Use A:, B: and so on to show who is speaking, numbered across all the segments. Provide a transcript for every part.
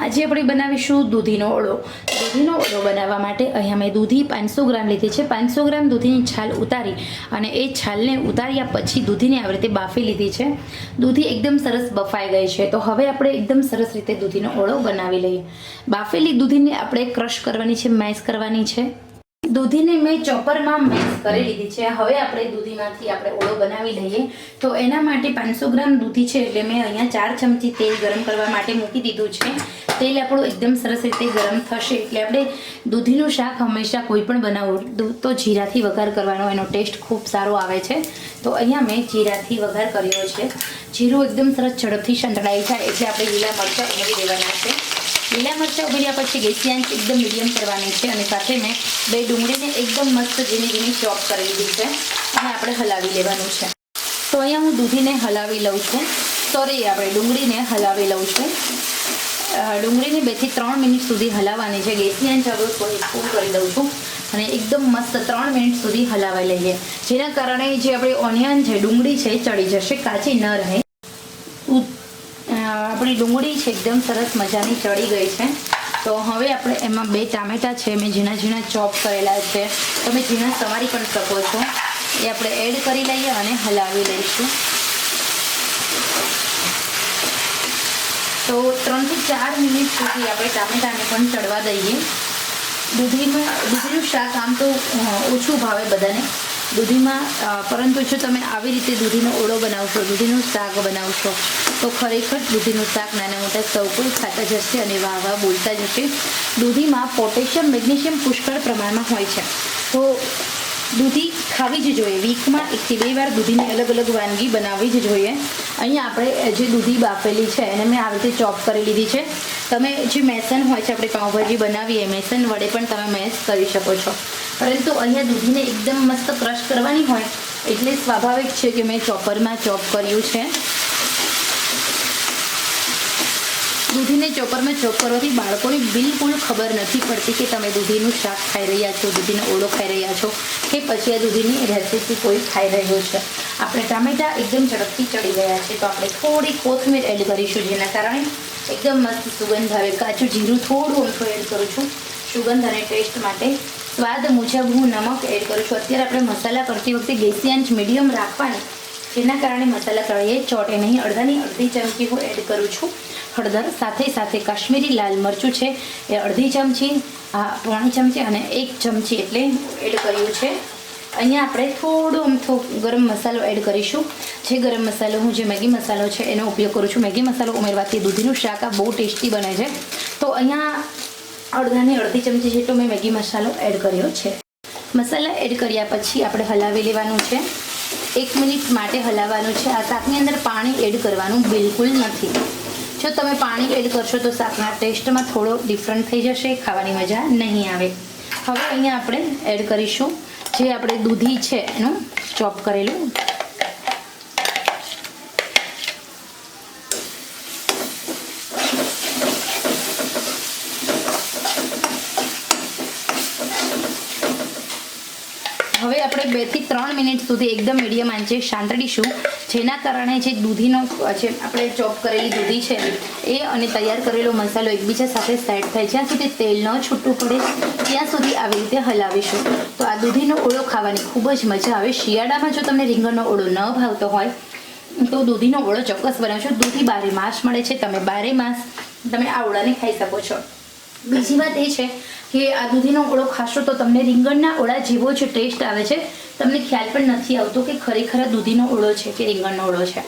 A: આજે આપણે બનાવીશું દૂધીનો ઓળો. દૂધીનો ઓળો બનાવવા માટે અહીંયા મેં દૂધી પાંચસો ગ્રામ લીધી છે. પાંચસો ગ્રામ દૂધીની છાલ ઉતારી અને એ છાલને ઉતાર્યા પછી દૂધીને આવી રીતે બાફી લીધી છે. દૂધી એકદમ સરસ બફાઈ ગઈ છે. તો હવે આપણે એકદમ સરસ રીતે દૂધીનો ઓળો બનાવી લઈએ. બાફેલી દૂધીને આપણે ક્રશ કરવાની છે, મેશ કરવાની છે. દૂધીને મેં ચોપરમાં મિક્સ કરી લીધી છે. હવે આપણે દૂધીમાંથી આપણે ઓળો બનાવી લઈએ. તો એના માટે પાંચસો ગ્રામ દૂધી છે એટલે મેં અહીંયા ચાર ચમચી તેલ ગરમ કરવા માટે મૂકી દીધું છે. તેલ આપણું એકદમ સરસ રીતે ગરમ થશે એટલે આપણે દૂધીનું શાક હંમેશા કોઈ પણ બનાવવું તો જીરાથી વઘાર કરવાનો એનો ટેસ્ટ ખૂબ સારો આવે છે. તો અહીંયા મેં જીરાથી વઘાર કર્યો છે. જીરું એકદમ સરસ ઝડપથી સંતળાઈ જાય એટલે આપણે લીલા મરચાં ઉમેરી દેવાના લીલા મરચાં ઉમેર્યા પછી ગેસની આંચ એકદમ મીડિયમ કરવાની છે અને સાથે મેં બે ડુંગળીને એકદમ મસ્ત ઝીણી ઝીણી ચોપ કરી લીધી છે અને આપણે હલાવી લેવાનું છે. તો અહીંયા હું દૂધીને હલાવી લઉં છું. સોરી આપણે ડુંગળીને હલાવી લઉં છું. ડુંગળીને બેથી ત્રણ મિનિટ સુધી હલાવવાની છે. ગેસની આંચ હવે ફૂલ કરી દઉં છું અને એકદમ મસ્ત ત્રણ મિનિટ સુધી હલાવી લઈએ. જેના કારણે જે આપણી ઓનિયન છે ડુંગળી છે, ચડી જશે, કાચી ન રહે. આપણી ડુંગળી છે, એકદમ સરસ મજાની ચડી ગઈ છે. તો હવે આપણે એમાં બે ટામેટા છે, મેં ઝીણા ઝીણા ચોપ કરેલા છે. તમે ઝીણા સમારી પણ શકો છો. એ આપણે એડ કરી લઈએ અને હલાવી લઈશું. તો ત્રણથી ચાર મિનિટ સુધી આપણે ટામેટાને પણ ચડવા દઈએ. દૂધીમાં દૂધીનું શાક આમ તો ઓછું ભાવે બધાને. દૂધીમાં પરંતુ જો તમે આવી રીતે દૂધીનો ઓળો બનાવશો, દૂધીનું શાક બનાવશો તો ખરેખર દૂધીનું શાક નાના મોટા સૌ કોઈ ખાતા જશે અને વાહ વાહ બોલતા જશે. દૂધીમાં પોટેશિયમ, મેગ્નેશિયમ પુષ્કળ પ્રમાણમાં હોય છે. તો દૂધી ખાવી જ જોઈએ. વીકમાં એકથી બે વાર દૂધીની અલગ અલગ વાનગી બનાવવી જ જોઈએ. અહીંયા આપણે જે દૂધી બાફેલી છે, એને મેં આવી રીતે ચોપ કરી લીધી છે. તમે જે મેસન હોય છે, આપણે પાઉંભાજી બનાવીએ, મેસન વડે પણ તમે મેસ કરી શકો છો. પરંતુ અહીંયા દૂધીને એકદમ મસ્ત ક્રશ કરવાની હોય, એટલે સ્વાભાવિક છે કે મેં ચોપરમાં ચોપ કર્યું છે. દૂધીને ચોપરમાં ચોપ બાળકોને બિલકુલ ખબર નથી પડતી કે તમે દૂધીનું શાક ખાઈ રહ્યા છો, દૂધીનો ઓળો ખાઈ રહ્યા છો કે પછી આ દૂધીની રેસીપી કોઈ ખાઈ રહ્યું છે. આપણે ટામેટા એકદમ ઝડપથી ચડી ગયા છે, તો આપણે થોડી કોથમીર એડ કરીશું જેના કારણે એકદમ મસ્ત સુગંધ આવે. કાચું જીરું થોડું ઓછું એડ કરું છું. સુગંધ અને ટેસ્ટ માટે સ્વાદ મુજબ હું નમક એડ કરું છું. અત્યારે આપણે મસાલા કરતી વખતે ગેસી આંચ મીડિયમ રાખવાની જેના કારણે મસાલા તળીએ ચોટે નહીં. અડધાની અડધી ચમચી હું એડ કરું છું. હળદર સાથે સાથે કાશ્મીરી લાલ મરચું છે, એ અડધી ચમચી, આ પોણી ચમચી અને એક ચમચી એટલે એડ કર્યું છે. અહીંયા આપણે થોડો અમથો ગરમ મસાલો એડ કરીશું. જે ગરમ મસાલો હું, જે મેગી મસાલો છે, એનો ઉપયોગ કરું છું. મેગી મસાલો ઉમેરવાથી દૂધીનું શાક બહુ ટેસ્ટી બને છે. તો અહીંયા અડધાની અડધી ચમચી જેટલો મેં મેગી મસાલો એડ કર્યો છે. મસાલા એડ કર્યા પછી આપણે હલાવી લેવાનું છે. એક મિનિટ માટે હલાવવાનું છે. આ શાકની અંદર પાણી એડ કરવાનું બિલકુલ નથી. જો તમે પાણી એડ કરશો તો શાકના ટેસ્ટમાં થોડો ડિફરન્ટ થઈ જશે, ખાવાની મજા નહીં આવે. હવે અહીંયા આપણે એડ કરીશું. જે આપણે દૂધી છે એનું ચોપ કરેલું. હવે આપણે બેથી ત્રણ મિનિટ સુધી એકદમ મીડિયમ આંચે સાંતળીશું જેના કારણે જે દૂધીનો જે આપણે ચોપ કરેલી દૂધી છે, એ અને તૈયાર કરેલો મસાલો એકબીજા સાથે સેટ થાય. જ્યાં સુધી તેલ ન છૂટું પડે, ત્યાં સુધી આવી રીતે હલાવીશું. તો આ દૂધીનો ઓળો ખાવાની ખૂબ જ મજા આવે. શિયાળામાં જો તમને રીંગણનો ઓળો ન ભાવતો હોય, તો દૂધીનો ઓળો ચોક્કસ બનાવશો દૂધી બારે માસ મળે છે. તમે બારે માસ તમે આ ઓળાને ખાઈ શકો છો. બીજી વાત એ છે કે આ દૂધીનો ઓળો ખાશો તો તમને રીંગણના ઓળા જેવો જ ટેસ્ટ આવે છે. તમને ખ્યાલ પણ નથી આવતો કે ખરેખર દૂધીનો ઓળો છે કે રીંગણનો ઓળો છે.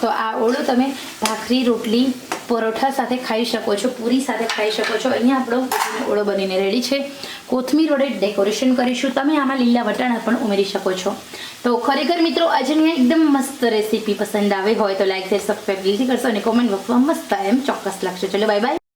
A: તો આ ઓળો તમે ભાખરી, રોટલી, પરોઠા સાથે ખાઈ શકો છો, પૂરી સાથે ખાઈ શકો છો. અહીંયા આપણો ઓળો બનીને રેડી છે. કોથમીર વડે ડેકોરેશન કરીશું. તમે આમાં લીલા વટાણા પણ ઉમેરી શકો છો. તો ખરેખર મિત્રો, આજે મને એકદમ મસ્ત રેસીપી પસંદ આવે હોય તો લાઈક શેર સબસ્ક્રાઈબ જલ્દી કરશો અને કોમેન્ટ બોક્સમાં મસ્ત એમ ચોક્કસ લાગશે ચલો બાય બાય